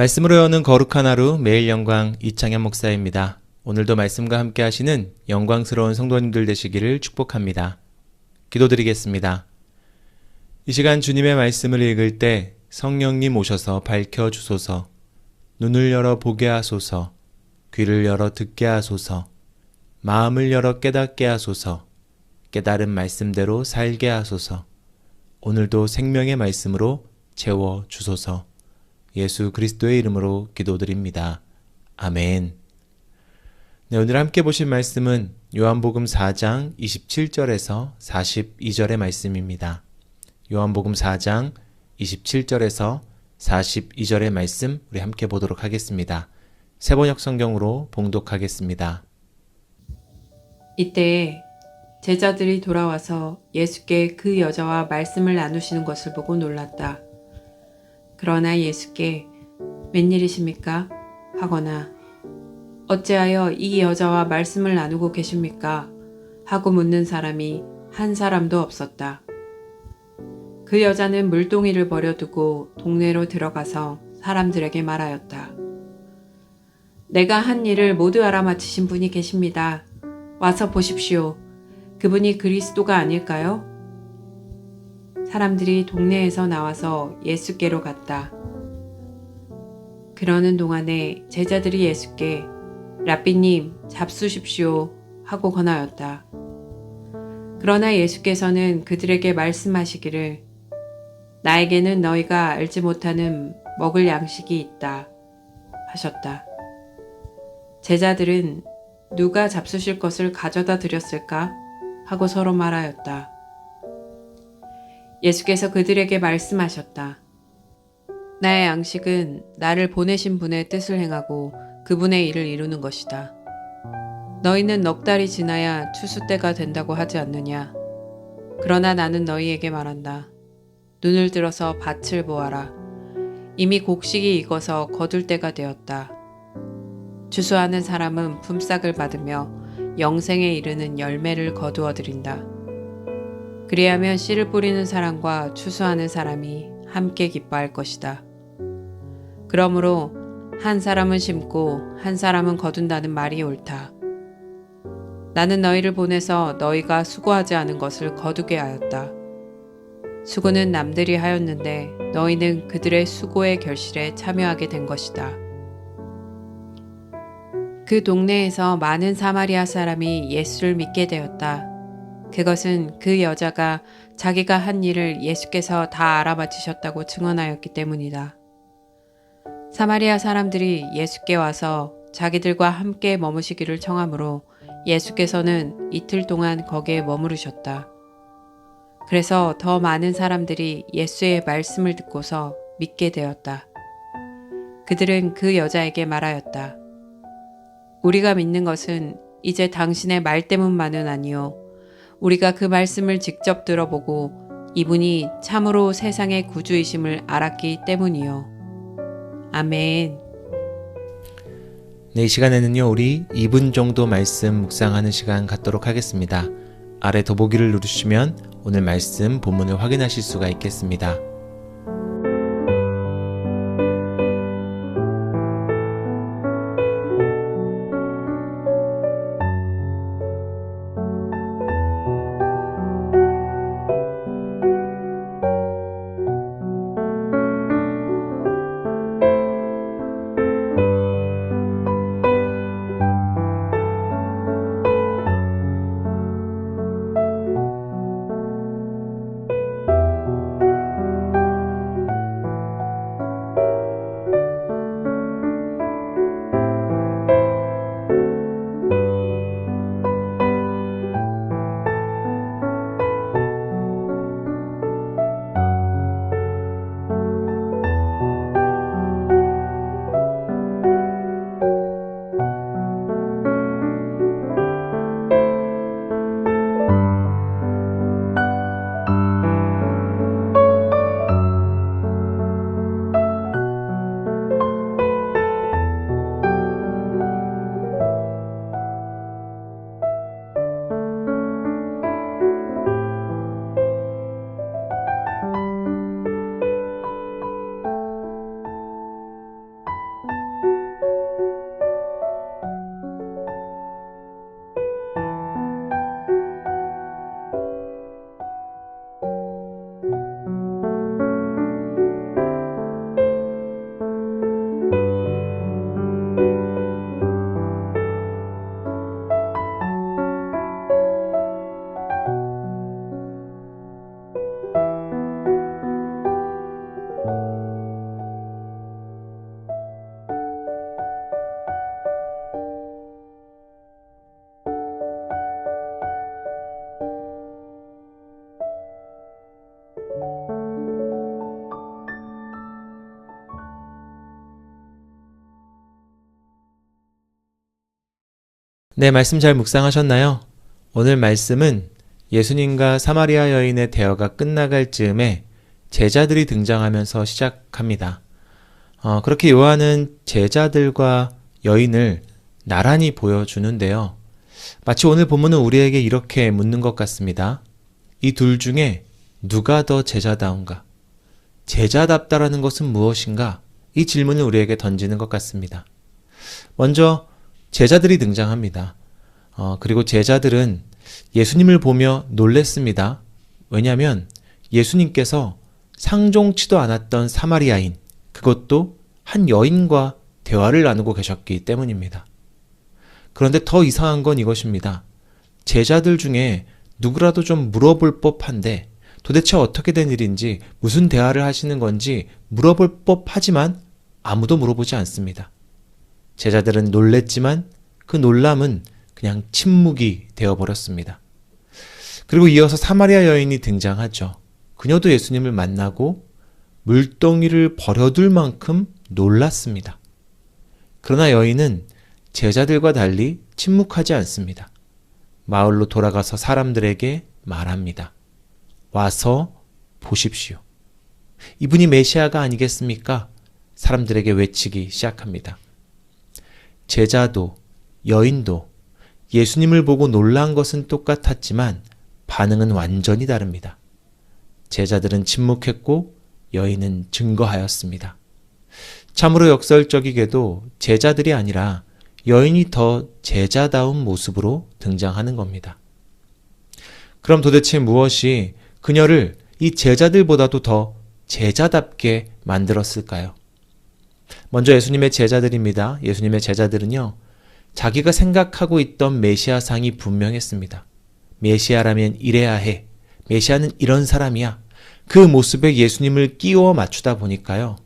말씀으로 여는 거룩한 하루 매일 영광 이창현 목사입니다. 오늘도 말씀과 함께 하시는 영광스러운 성도님들 되시기를 축복합니다. 기도드리겠습니다. 이 시간 주님의 말씀을 읽을 때 성령님 오셔서 밝혀 주소서, 눈을 열어 보게 하소서, 귀를 열어 듣게 하소서, 마음을 열어 깨닫게 하소서, 깨달은 말씀대로 살게 하소서, 오늘도 생명의 말씀으로 채워 주소서, 예수 그리스도의 이름으로 기도드립니다. 아멘. 네, 오늘 함께 보실 말씀은 요한복음 4장 27절에서 42절의 말씀입니다. 요한복음 4장 27절에서 42절의 말씀 우리 함께 보도록 하겠습니다. 세번역 성경으로 봉독하겠습니다. 이때 제자들이 돌아와서 예수께 그 여자와 말씀을 나누시는 것을 보고 놀랐다. 그러나 예수께 웬일이십니까? 하거나 어찌하여 이 여자와 말씀을 나누고 계십니까? 하고 묻는 사람이 한 사람도 없었다. 그 여자는 물동이를 버려두고 동네로 들어가서 사람들에게 말하였다. 내가 한 일을 모두 알아맞히신 분이 계십니다. 와서 보십시오. 그분이 그리스도가 아닐까요? 사람들이 동네에서 나와서 예수께로 갔다. 그러는 동안에 제자들이 예수께 라삐님 잡수십시오 하고 권하였다. 그러나 예수께서는 그들에게 말씀하시기를 나에게는 너희가 알지 못하는 먹을 양식이 있다 하셨다. 제자들은 누가 잡수실 것을 가져다 드렸을까 하고 서로 말하였다. 예수께서 그들에게 말씀하셨다. 나의 양식은 나를 보내신 분의 뜻을 행하고 그분의 일을 이루는 것이다. 너희는 넉 달이 지나야 추수 때가 된다고 하지 않느냐? 그러나 나는 너희에게 말한다. 눈을 들어서 밭을 보아라. 이미 곡식이 익어서 거둘 때가 되었다. 추수하는 사람은 품삯을 받으며 영생에 이르는 열매를 거두어 드린다. 그리하면 씨를 뿌리는 사람과 추수하는 사람이 함께 기뻐할 것이다. 그러므로 한 사람은 심고 한 사람은 거둔다는 말이 옳다. 나는 너희를 보내서 너희가 수고하지 않은 것을 거두게 하였다. 수고는 남들이 하였는데 너희는 그들의 수고의 결실에 참여하게 된 것이다. 그 동네에서 많은 사마리아 사람이 예수를 믿게 되었다. 그것은 그 여자가 자기가 한 일을 예수께서 다 알아맞히셨다고 증언하였기 때문이다. 사마리아 사람들이 예수께 와서 자기들과 함께 머무시기를 청하므로 예수께서는 이틀 동안 거기에 머무르셨다. 그래서 더 많은 사람들이 예수의 말씀을 듣고서 믿게 되었다. 그들은 그 여자에게 말하였다. 우리가 믿는 것은 이제 당신의 말 때문만은 아니요. 우리가 그 말씀을 직접 들어보고 이분이 참으로 세상의 구주이심을 알았기 때문이요. 아멘. 네, 이 시간에는요, 우리 2분 정도 말씀 묵상하는 시간 갖도록 하겠습니다. 아래 더보기를 누르시면 오늘 말씀 본문을 확인하실 수가 있겠습니다. 네, 말씀 잘 묵상하셨나요? 오늘 말씀은 예수님과 사마리아 여인의 대화가 끝나갈 즈음에 제자들이 등장하면서 시작합니다. 어, 그렇게 요한은 제자들과 여인을 나란히 보여주는데요. 마치 오늘 본문은 우리에게 이렇게 묻는 것 같습니다. 이 둘 중에 누가 더 제자다운가? 제자답다라는 것은 무엇인가? 이 질문을 우리에게 던지는 것 같습니다. 먼저 제자들이 등장합니다. 어, 그리고 제자들은 예수님을 보며 놀랬습니다. 왜냐하면 예수님께서 상종치도 않았던 사마리아인, 그것도 한 여인과 대화를 나누고 계셨기 때문입니다. 그런데 더 이상한 건 이것입니다. 제자들 중에 누구라도 좀 물어볼 법한데 도대체 어떻게 된 일인지 무슨 대화를 하시는 건지 물어볼 법하지만 아무도 물어보지 않습니다. 제자들은 놀랬지만 그 놀람은 그냥 침묵이 되어버렸습니다. 그리고 이어서 사마리아 여인이 등장하죠. 그녀도 예수님을 만나고 물동이를 버려둘 만큼 놀랐습니다. 그러나 여인은 제자들과 달리 침묵하지 않습니다. 마을로 돌아가서 사람들에게 말합니다. 와서 보십시오. 이분이 메시아가 아니겠습니까? 사람들에게 외치기 시작합니다. 제자도 여인도 예수님을 보고 놀란 것은 똑같았지만 반응은 완전히 다릅니다. 제자들은 침묵했고 여인은 증거하였습니다. 참으로 역설적이게도 제자들이 아니라 여인이 더 제자다운 모습으로 등장하는 겁니다. 그럼 도대체 무엇이 그녀를 이 제자들보다도 더 제자답게 만들었을까요? 먼저 예수님의 제자들입니다. 예수님의 제자들은요, 자기가 생각하고 있던 메시아상이 분명했습니다. 메시아라면 이래야 해. 메시아는 이런 사람이야. 그 모습에 예수님을 끼워 맞추다 보니까요.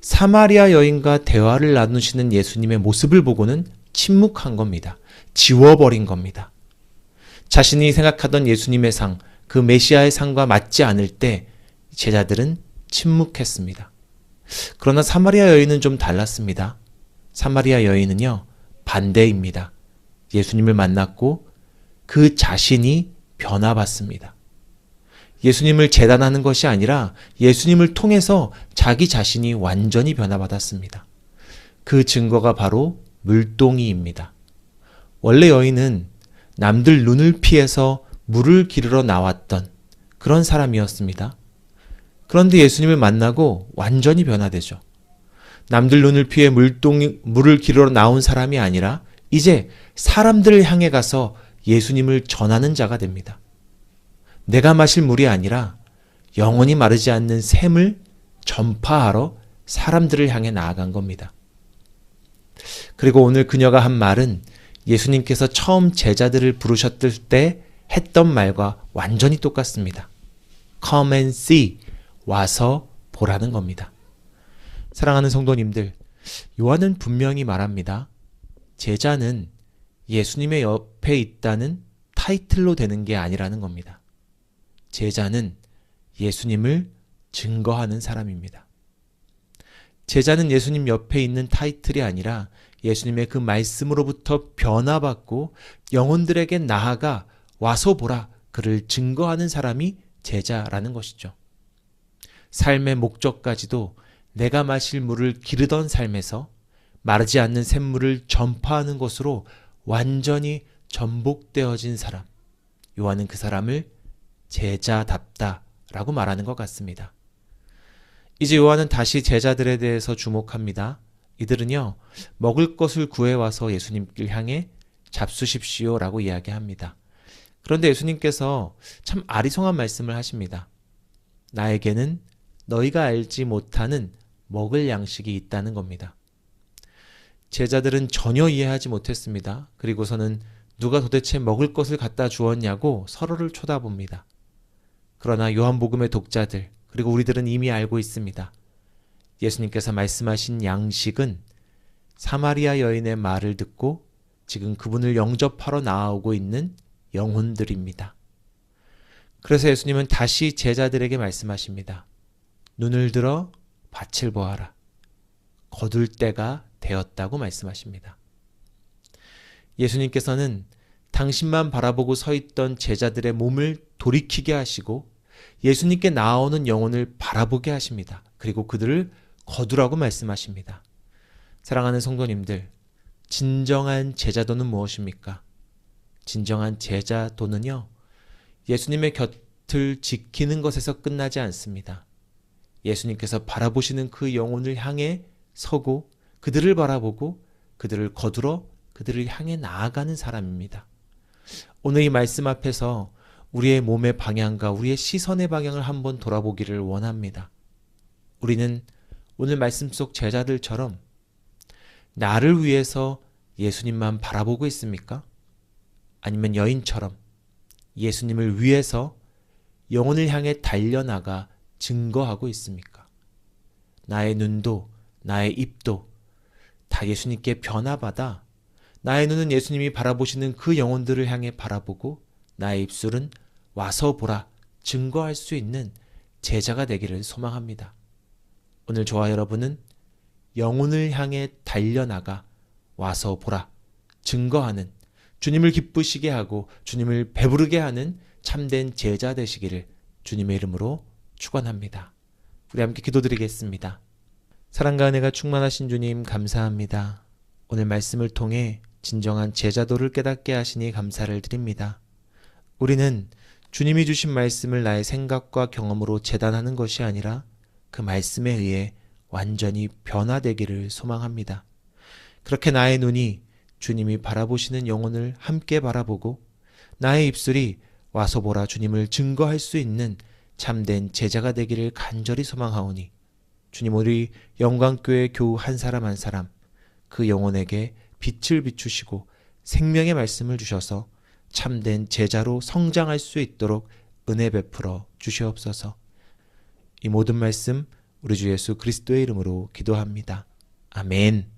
사마리아 여인과 대화를 나누시는 예수님의 모습을 보고는 침묵한 겁니다. 지워버린 겁니다. 자신이 생각하던 예수님의 상, 그 메시아의 상과 맞지 않을 때 제자들은 침묵했습니다. 그러나 사마리아 여인은 좀 달랐습니다. 사마리아 여인은요, 반대입니다. 예수님을 만났고 그 자신이 변화받습니다. 예수님을 재단하는 것이 아니라 예수님을 통해서 자기 자신이 완전히 변화받았습니다. 그 증거가 바로 물동이입니다. 원래 여인은 남들 눈을 피해서 물을 기르러 나왔던 그런 사람이었습니다. 그런데 예수님을 만나고 완전히 변화되죠. 남들 눈을 피해 물동, 물을 기르러 나온 사람이 아니라 이제 사람들을 향해 가서 예수님을 전하는 자가 됩니다. 내가 마실 물이 아니라 영원히 마르지 않는 샘을 전파하러 사람들을 향해 나아간 겁니다. 그리고 오늘 그녀가 한 말은 예수님께서 처음 제자들을 부르셨을 때 했던 말과 완전히 똑같습니다. Come and see. 와서 보라는 겁니다. 사랑하는 성도님들, 요한은 분명히 말합니다. 제자는 예수님의 옆에 있다는 타이틀로 되는 게 아니라는 겁니다. 제자는 예수님을 증거하는 사람입니다. 제자는 예수님 옆에 있는 타이틀이 아니라 예수님의 그 말씀으로부터 변화받고 영혼들에게 나아가 와서 보라 그를 증거하는 사람이 제자라는 것이죠. 삶의 목적까지도 내가 마실 물을 기르던 삶에서 마르지 않는 샘물을 전파하는 것으로 완전히 전복되어진 사람. 요한은 그 사람을 제자답다 라고 말하는 것 같습니다. 이제 요한은 다시 제자들에 대해서 주목합니다. 이들은요, 먹을 것을 구해와서 예수님길 향해 잡수십시오 라고 이야기합니다. 그런데 예수님께서 참 아리송한 말씀을 하십니다. 나에게는 너희가 알지 못하는 먹을 양식이 있다는 겁니다. 제자들은 전혀 이해하지 못했습니다. 그리고서는 누가 도대체 먹을 것을 갖다 주었냐고 서로를 쳐다봅니다. 그러나 요한복음의 독자들, 그리고 우리들은 이미 알고 있습니다. 예수님께서 말씀하신 양식은 사마리아 여인의 말을 듣고 지금 그분을 영접하러 나오고 있는 영혼들입니다. 그래서 예수님은 다시 제자들에게 말씀하십니다. 눈을 들어 밭을 보아라. 거둘 때가 되었다고 말씀하십니다. 예수님께서는 당신만 바라보고 서 있던 제자들의 몸을 돌이키게 하시고 예수님께 나아오는 영혼을 바라보게 하십니다. 그리고 그들을 거두라고 말씀하십니다. 사랑하는 성도님들, 진정한 제자도는 무엇입니까? 진정한 제자도는요, 예수님의 곁을 지키는 것에서 끝나지 않습니다. 예수님께서 바라보시는 그 영혼을 향해 서고 그들을 바라보고 그들을 거두러 그들을 향해 나아가는 사람입니다. 오늘 이 말씀 앞에서 우리의 몸의 방향과 우리의 시선의 방향을 한번 돌아보기를 원합니다. 우리는 오늘 말씀 속 제자들처럼 나를 위해서 예수님만 바라보고 있습니까? 아니면 여인처럼 예수님을 위해서 영혼을 향해 달려나가 증거하고 있습니까? 나의 눈도 나의 입도 다 예수님께 변화받아 나의 눈은 예수님이 바라보시는 그 영혼들을 향해 바라보고 나의 입술은 와서 보라 증거할 수 있는 제자가 되기를 소망합니다. 오늘 저와 여러분은 영혼을 향해 달려나가 와서 보라 증거하는 주님을 기쁘시게 하고 주님을 배부르게 하는 참된 제자 되시기를 주님의 이름으로 축원합니다. 우리 함께 기도드리겠습니다. 사랑과 은혜가 충만하신 주님 감사합니다. 오늘 말씀을 통해 진정한 제자도를 깨닫게 하시니 감사를 드립니다. 우리는 주님이 주신 말씀을 나의 생각과 경험으로 재단하는 것이 아니라 그 말씀에 의해 완전히 변화되기를 소망합니다. 그렇게 나의 눈이 주님이 바라보시는 영혼을 함께 바라보고 나의 입술이 와서 보라 주님을 증거할 수 있는 참된 제자가 되기를 간절히 소망하오니 주님 우리 영광교회 교우 한 사람 한 사람 그 영혼에게 빛을 비추시고 생명의 말씀을 주셔서 참된 제자로 성장할 수 있도록 은혜 베풀어 주시옵소서. 이 모든 말씀 우리 주 예수 그리스도의 이름으로 기도합니다. 아멘.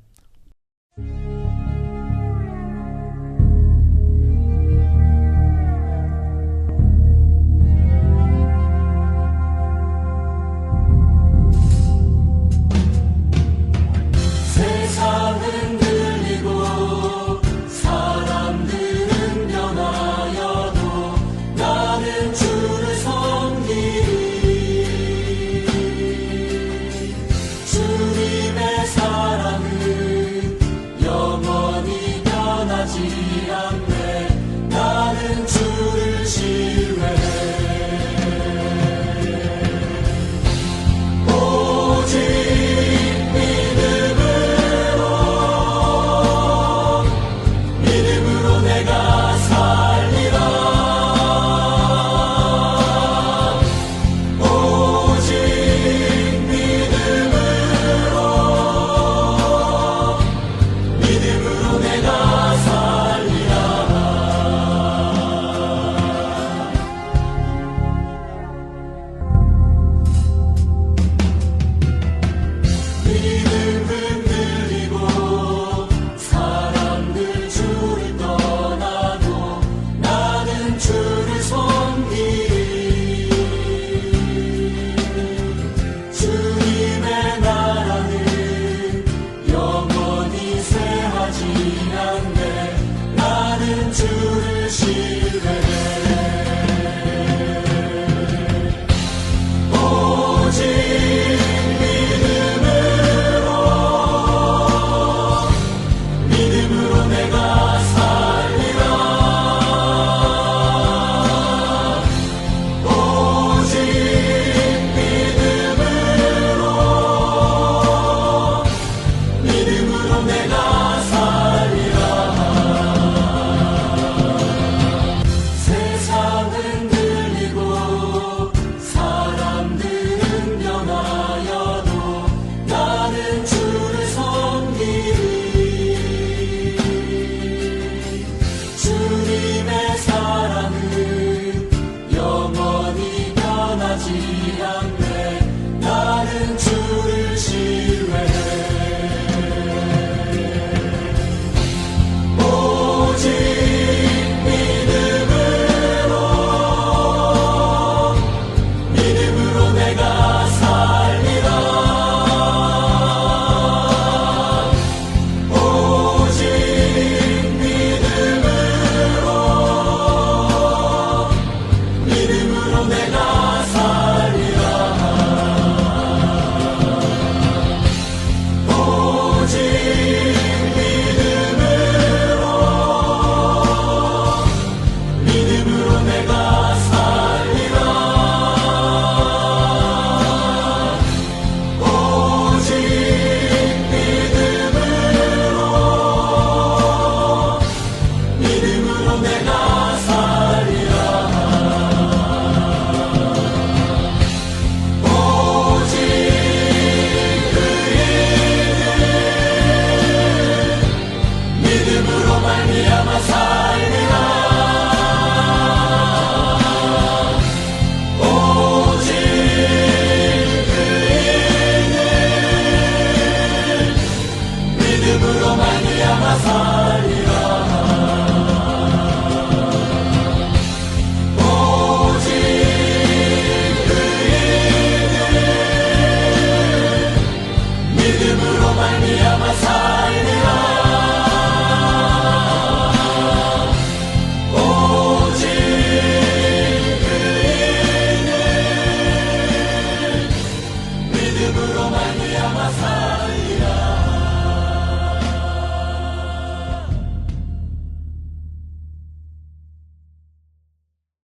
변하